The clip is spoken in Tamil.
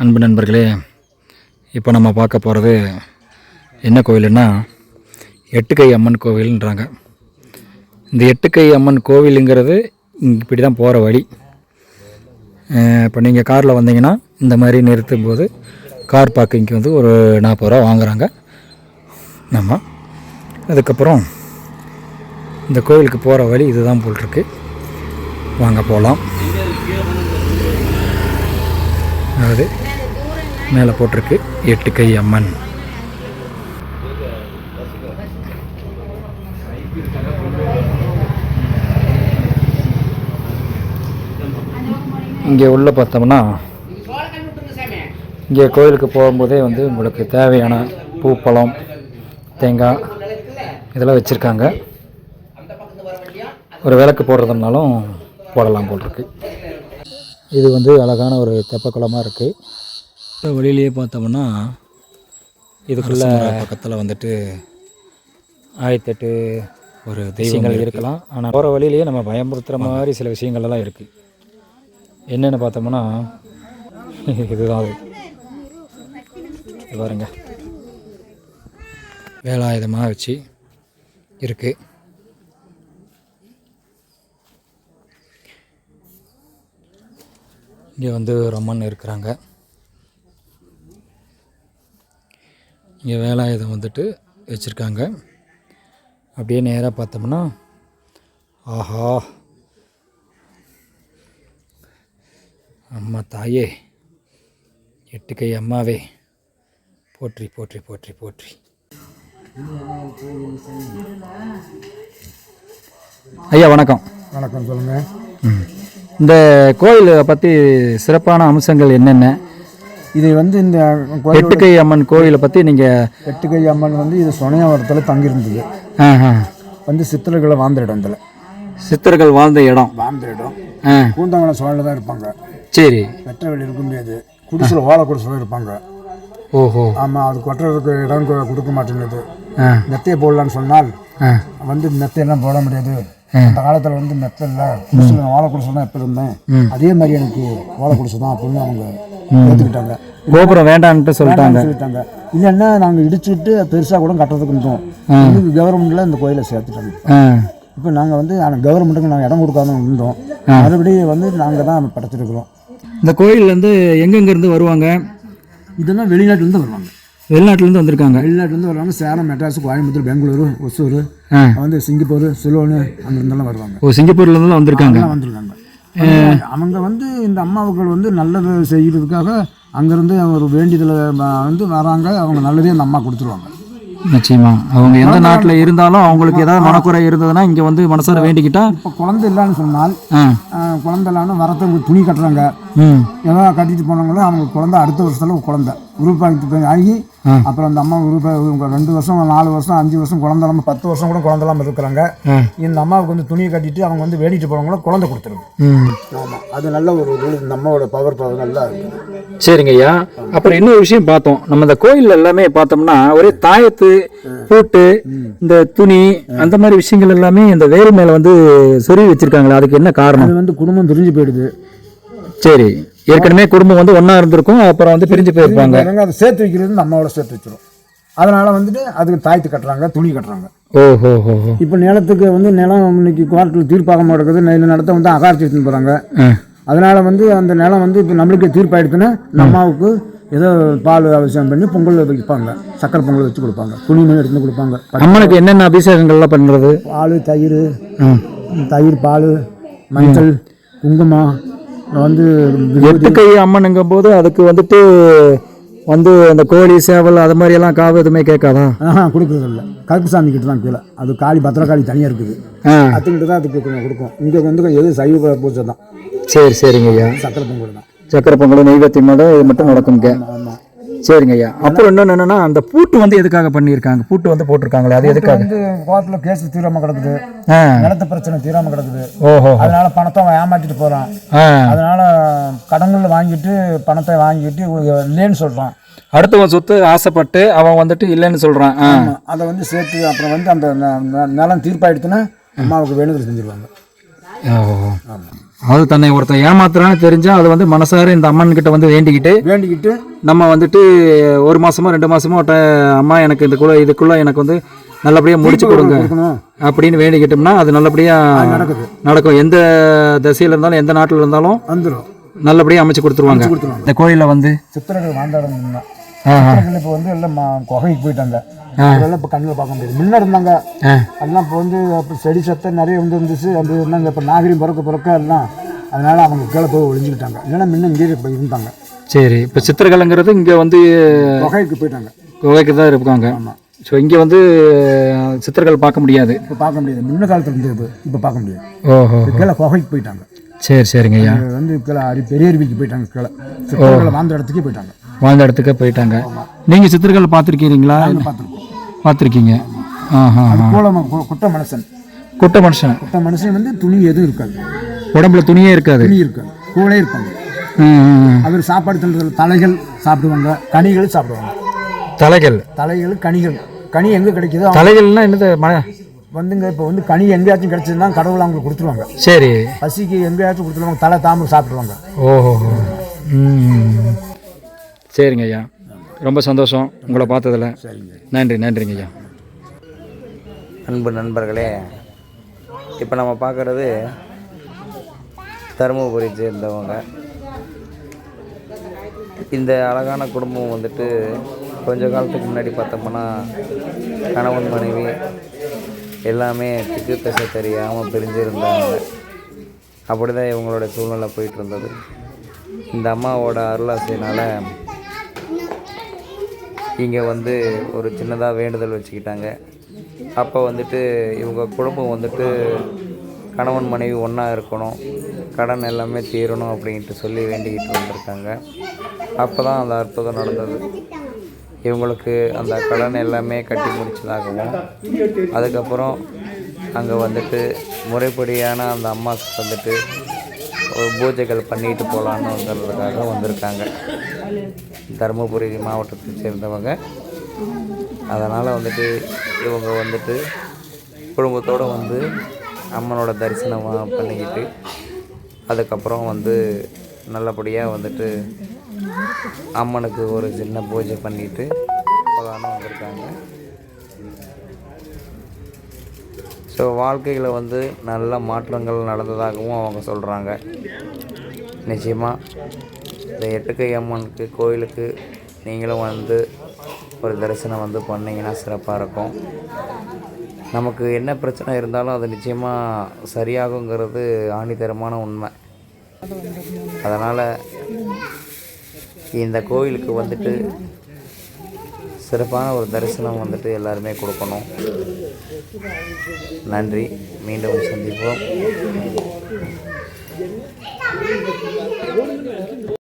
அன்பு நண்பர்களே இப்போ நம்ம பார்க்க போகிறது என்ன கோவில்னா எட்டுக்கை அம்மன் கோவில்ன்றாங்க. இந்த எட்டுக்கை அம்மன் கோவிலுங்கிறது இப்படி தான் போகிற வழி. இப்போ நீங்கள் காரில் வந்தீங்கன்னா இந்த மாதிரி நிறுத்தும் போது கார் பார்க்கிங்க்கு வந்து ஒரு நாற்பது ரூபா வாங்குகிறாங்க நம்ம அதுக்கப்புறம் இந்த கோவிலுக்கு போகிற வழி இதுதான் போல் வாங்க போகலாம் அதாவது மேலே போட்டிருக்கு எட்டு கை அம்மன். இங்கே உள்ள பார்த்தோம்னா இங்கே கோயிலுக்கு போகும்போதே வந்து உங்களுக்கு தேவையான பூ பழம் தேங்காய் இதெல்லாம் வச்சுருக்காங்க. ஒரு விளக்கு போடுறதுனாலும் போடலாம் போல் இருக்குது இது வந்து அழகான ஒரு தெப்பக்குளமாக இருக்குது இந்த வழியிலேயே பார்த்தோம்னா இதுக்குள்ள பக்கத்தில் வந்துட்டு ஆயிரத்தெட்டு ஒரு தெய்வங்கள் இருக்கலாம். ஆனால் போகிற வழியிலேயே நம்ம பயமுறுத்துகிற மாதிரி சில விஷயங்கள் எல்லாம் இருக்குது என்னென்னு பார்த்தோம்னா இதுதான் அது. இது பாருங்க. வேலாயுதமாக வச்சு இருக்குது இங்கே வந்து ரம்மன் இருக்கிறாங்க. இங்கே வேலாயுதம் வந்துட்டு வச்சுருக்காங்க. அப்படியே நேராக பார்த்தோம்னா ஆஹா. அம்மா தாயே எட்டு கை அம்மாவே. போற்றி போற்றி போற்றி போற்றி. ஐயா வணக்கம். வணக்கம் சொல்லுங்கள் ம். இந்த கோயிலை பற்றி சிறப்பான அம்சங்கள் என்னென்ன? இது வந்து இந்த எட்டுக்கை அம்மன் கோயிலை பற்றி நீங்கள் எட்டுக்கை அம்மன் வந்து இது சொனையாவரத்தில் தங்கியிருந்தது. வந்து சித்தர்களை வாழ்ந்த இடம் இதில் சித்தர்கள் வாழ்ந்த இடம். வாழ்ந்த இடம். ஆ. கூந்தங்கலம் சோழில் தான் இருப்பாங்க. சரி. வெற்ற வெளி இருக்க முடியாது. குடிசில் ஓலை குடிசில் இருப்பாங்க. ஓஹோ. ஆமாம் அது கொட்டுறதுக்கு இடம் கொடுக்க மாட்டேங்குது. ஆ. மெத்தையை போடலான்னு சொன்னால் வந்து மெத்தையெல்லாம் போட முடியாது. அந்த காலத்தில் வந்து மெத்தை இல்லை குடிசில் ஓலை குடிசை தான் எப்போ இருந்தேன்? அதே மாதிரி எனக்கு ஓலை குடிசை தான் அப்படின்னு அவங்க ஏற்றுக்கிட்டாங்க கோபுரம் வேண்டான்ட்டு சொல்லிட்டாங்க. சொல்லிட்டாங்க. இல்லைன்னா நாங்கள் இடிச்சுட்டு பெருசாக கூட கட்டுறதுக்கு இருந்தோம். இது கவர்மெண்ட்டில் இந்த கோயிலை சேர்த்துட்டாங்க இப்போ நாங்கள் வந்து கவர்மெண்ட்டுக்கு நாங்கள் இடம் கொடுக்காம இருந்தோம். மறுபடியும் வந்து நாங்கள் தான் படைச்சிருக்கிறோம். இந்த கோயில்லேருந்து எங்கெங்கேருந்து வருவாங்க? இதெல்லாம் வெளிநாட்டுலேருந்து வருவாங்க. வெளிநாட்டிலேருந்து வந்திருக்காங்க. வெளிநாட்டுலேருந்து வருவாங்க சேலம் மெட்ராஸ் கோயம்புத்தூர் பெங்களூரு ஒசூர் வந்து சிங்கப்பூர் சிலோனு அங்கிருந்தெல்லாம் வருவாங்க. ஓ சிங்கப்பூர்லேருந்து வந்திருக்காங்க. வந்திருக்காங்க. அவங்க வந்து இந்த அம்மாவுக்கள் வந்து நல்லது செய்கிறதுக்காக அங்கேருந்து ஒரு வேண்டியதில் வந்து வராங்க. அவங்க நல்லதே அந்த அம்மா கொடுத்துருவாங்க. நிச்சயமா. அவங்க எந்த நாட்டில் இருந்தாலும் அவங்களுக்கு ஏதாவது மனக்குறை இருந்ததுன்னா இங்கே வந்து மனசார வேண்டிக்கிட்டா இப்போ குழந்தை இல்லைன்னு சொன்னால் குழந்தை இல்லாமல் வரத்தவங்க துணி கட்டுறாங்க. ம். ஏதோ கட்டிட்டு போனவங்களும் அவங்க குழந்தை அடுத்த வருஷத்தில் குழந்தை. உருவாக்கி ஆகி அப்புறம் அந்த அம்மா உருப்ப ரெண்டு வருஷம் நாலு வருஷம் அஞ்சு வருஷம் குழந்தை இல்லாமல் பத்து வருஷம் கூட குழந்தை இல்லாமல் இருக்கிறாங்க. இந்த அம்மாவுக்கு வந்து துணியை கட்டிட்டு அவங்க வந்து வேடிட்டு போனவங்களும் குழந்தை கொடுத்துருங்க. ஆமாம் அது நல்ல ஒரு இந்த அம்மாவோட பவர் பவர் நல்லா இருக்கு. சரிங்க ஐயா. அப்புறம் இன்னொரு விஷயம் பார்த்தோம். நம்ம இந்த கோயில் எல்லாமே பார்த்தோம்னா ஒரே தாயத்து பூட்டு இந்த துணி அந்த மாதிரி விஷயங்கள் எல்லாமே இந்த வேறு மேல வந்து சொருவி வச்சிருக்காங்களா அதுக்கு என்ன காரணம்? அது வந்து குடும்பம் பிரிஞ்சு போயிடுது. சரி. ஏற்கனவே குடும்பம் வந்து ஒண்ணா இருந்திருக்கும் அப்புறம் வந்து பிரிஞ்சு போயிருப்பாங்க. அதை சேர்த்து வைக்கிறது இந்த அம்மாவோட சேர்த்து வச்சிரும். அதனால வந்துட்டு அதுக்கு தாய்த்து கட்டுறாங்க துணி கட்டுறாங்க. ஓஹோ ஹோ ஹோ இப்போ நிலத்துக்கு வந்து நிலம் இன்னைக்கு கோர்ட்டில் தீர்ப்பாகமாக இருக்குது இந்த நிலத்தை வந்து அகாரிச்சு எடுத்துன்னு போகிறாங்க அதனால வந்து அந்த நிலம் வந்து இப்போ நம்மளுக்கு தீர்ப்பாயிடுச்சுன்னா இந்த அம்மாவுக்கு ஏதோ பால் அவசியம் பண்ணி பொங்கல் வைப்பாங்க சக்கரை பொங்கல் வச்சு கொடுப்பாங்க. துணி மணி எடுத்து கொடுப்பாங்க. அம்மனுக்கு என்னென்ன அபிஷேகங்கள்லாம் பண்றது பால் தயிர். தயிர் பால் மஞ்சள் குங்குமம் வந்து எட்டு கை அம்மனுங்கும் போது அதுக்கு வந்துட்டு வந்து அந்த கோழி சேவல் அது மாதிரி எல்லாம் காவு எதுவுமே கேட்காதா? ஆஹா கொடுக்குறது இல்லை கருப்பு சாமி கிட்ட தான் கீழே அது காளி பத்திரகாளி தனியாக இருக்குது. அதுக்கிட்ட தான் அதுக்கு கொடுக்கும். இங்கே வந்து எது சைவ பூஜை தான். சரி சரிங்க ஐயா சக்கரை பொங்கல் தான். சக்கரை பொங்கல் நெய்வேத்தியமோட இது மட்டும் நடக்குங்க ஆமாம் சரிங்க ஐயா. அப்புறம் இன்னொன்று என்னன்னா அந்த பூட்டு வந்து எதுக்காக பண்ணியிருக்காங்க? பூட்டு வந்து போட்டிருக்காங்களே அது எதுக்காக? வந்து கோர்ட்டில் கேஸ் தீராமல் கிடக்குது. நிலத்து பிரச்சனை தீராமல் கிடக்குது. ஓஹோ. அதனால பணத்தை அவன் ஏமாற்றிட்டு போகிறான் அதனால கடன்கள் வாங்கிட்டு பணத்தை வாங்கிட்டு இல்லைன்னு சொல்கிறான் அடுத்தவன் சொத்து ஆசைப்பட்டு அவன் வந்துட்டு இல்லைன்னு சொல்றான். ஆ. அதை வந்து சேர்த்து அப்புறம் வந்து அந்த நிலம் தீர்ப்பாயிடுச்சுன்னா அம்மாவுக்கு வேணுதல் செஞ்சிருவாங்க. அதாவது தன்னை ஒருத்தன் ஏமாத்துறான்னு தெரிஞ்சா அது வந்து மனசார இந்த அம்மன் கிட்ட வந்து வேண்டிக்கிட்டு வேண்டிக்கிட்டு நம்ம வந்துட்டு ஒரு மாசமோ ரெண்டு மாசமோ அம்மா எனக்கு இதுக்குள்ள இதுக்குள்ள எனக்கு வந்து நல்லபடியா முடிச்சு கொடுங்க அப்படின்னு வேண்டிக்கிட்டோம்னா அது நல்லபடியா நடக்குது. நடக்கும். எந்த திசையில இருந்தாலும் எந்த நாட்டில் இருந்தாலும் வந்துடும் நல்லபடியா அமைச்சு கொடுத்துருவாங்க. இந்த கோயில்ல வந்து ஆஹா. சித்திரங்கள் இப்போ வந்து எல்லாம் குகைக்கு போயிட்டாங்க. அதெல்லாம் இப்போ கண்ணில் பார்க்க முடியாது. முன்ன இருந்தாங்க. ஆ. எல்லாம் இப்போ வந்து இப்போ செடி சத்தம் நிறைய வந்து இருந்துச்சு அது என்னங்க இப்போ நாகரிகம் பிறக்க பிறக்க எல்லாம் அதனால அவங்க கீழே போய் ஒளிஞ்சுக்கிட்டாங்க. இல்லைன்னா முன்ன இங்கேயே இப்போ இருந்தாங்க. சரி. இப்போ சித்திரகலைங்கிறது இங்கே வந்து குகைக்கு போயிட்டாங்க. குவைக்கு தான் இருக்காங்க. ஆமாம் ஸோ இங்கே வந்து சித்திரங்கள் பார்க்க முடியாது. இப்போ பார்க்க முடியாது. முன்ன காலத்தில் இருந்தது இப்போ பார்க்க முடியாது. ஓஹோ. கீழே குகைக்கு போயிட்டாங்க. சரி சரிங்க ஐயா. வந்து கீழே அரி பெரிய அருவிக்கு போயிட்டாங்க கீழே. சித்திரங்களை வாழ்ந்த இடத்துக்கே போயிட்டாங்க. வாழ்ந்த இடத்துக்கு போயிட்டாங்க. நீங்கள் சித்திரங்கள் பார்த்துருக்கீங்களா? பார்த்துருக்கோம். பார்த்துருக்கீங்க. ஆஹா கோலம் குட்ட மனுஷன். குட்ட மனுஷன். குட்ட மனுஷன் வந்து துணி எதுவும் இருக்காது. உடம்புல துணியே இருக்காது. துணி இருக்காது. கூலே இருப்பாங்க. அவர் சாப்பாடு தள்ளுறதுல தலைகள் சாப்பிடுவாங்க கனிகள் சாப்பிடுவாங்க. தலைகள். தலைகள் கனிகள். கனி எங்கே கிடைக்குதோ தலைகள்னா என்னது? ம வந்துங்க இப்போ வந்து கனி எங்கேயாச்சும் கிடைச்சதுன்னா கடவுள் அவங்களுக்கு கொடுத்துருவாங்க. சரி. பசிக்கு எங்கேயாச்சும் கொடுத்துருவாங்க தலை தாமரை சாப்பிடுவாங்க ஓஹோ சரிங்க ஐயா. ரொம்ப சந்தோஷம் உங்களை பார்த்ததுல. சரிங்க. நன்றி நன்றிங்க ஐயா. அன்பு நண்பர்களே இப்போ நம்ம பார்க்குறது தருமபுரி சேர்ந்தவங்க. இந்த அழகான குடும்பம் வந்துட்டு கொஞ்ச காலத்துக்கு முன்னாடி பார்த்தோம்னா கணவன் மனைவி எல்லாமே திக்கு தசை தெரியாமல் பிரிஞ்சிருந்தாங்க. அப்படி தான் இவங்களோட சூழ்நிலை போயிட்டு இருந்தது. இந்த அம்மாவோட அருளாசையினால் இங்கே வந்து ஒரு சின்னதாக வேண்டுதல் வச்சுக்கிட்டாங்க. அப்போ வந்துட்டு இவங்க குடும்பம் வந்துட்டு கணவன் மனைவி ஒன்றா இருக்கணும் கடன் எல்லாமே தீரணும் அப்படின்ட்டு சொல்லி வேண்டிக்கிட்டு வந்திருக்காங்க. அப்போ தான் அந்த அற்புதம் நடந்தது. இவங்களுக்கு அந்த கடன் எல்லாமே கட்டி முடிச்சதாகவும் அதுக்கப்புறம் அங்கே வந்துட்டு முறைப்படியான அந்த அம்மாவுக்கு வந்துட்டு பூஜைகள் பண்ணிட்டு போகலான்னுங்கிறதுக்காக வந்திருக்காங்க. தருமபுரி மாவட்டத்தை சேர்ந்தவங்க. அதனால் வந்துட்டு இவங்க வந்துட்டு குடும்பத்தோடு வந்து அம்மனோட தரிசனம் பண்ணிக்கிட்டு அதுக்கப்புறம் வந்து நல்லபடியாக வந்துட்டு அம்மனுக்கு ஒரு சின்ன பூஜை பண்ணிட்டு போகலான்னு வந்திருக்காங்க. ஸோ வாழ்க்கையில் வந்து நல்ல மாற்றங்கள் நடந்ததாகவும் அவங்க சொல்கிறாங்க நிச்சயமாக இந்த எட்டுக்கை அம்மனுக்கு கோயிலுக்கு நீங்களும் வந்து ஒரு தரிசனம் வந்து பண்ணிங்கன்னா சிறப்பாக இருக்கும். நமக்கு என்ன பிரச்சனை இருந்தாலும் அது நிச்சயமாக சரியாகுங்கிறது ஆணித்தரமான உண்மை. அதனால் இந்த கோயிலுக்கு வந்துட்டு சிறப்பான ஒரு தரிசனம் வந்துட்டு எல்லாருமே கொடுக்கணும். நன்றி. மீண்டும் சந்திப்போம்.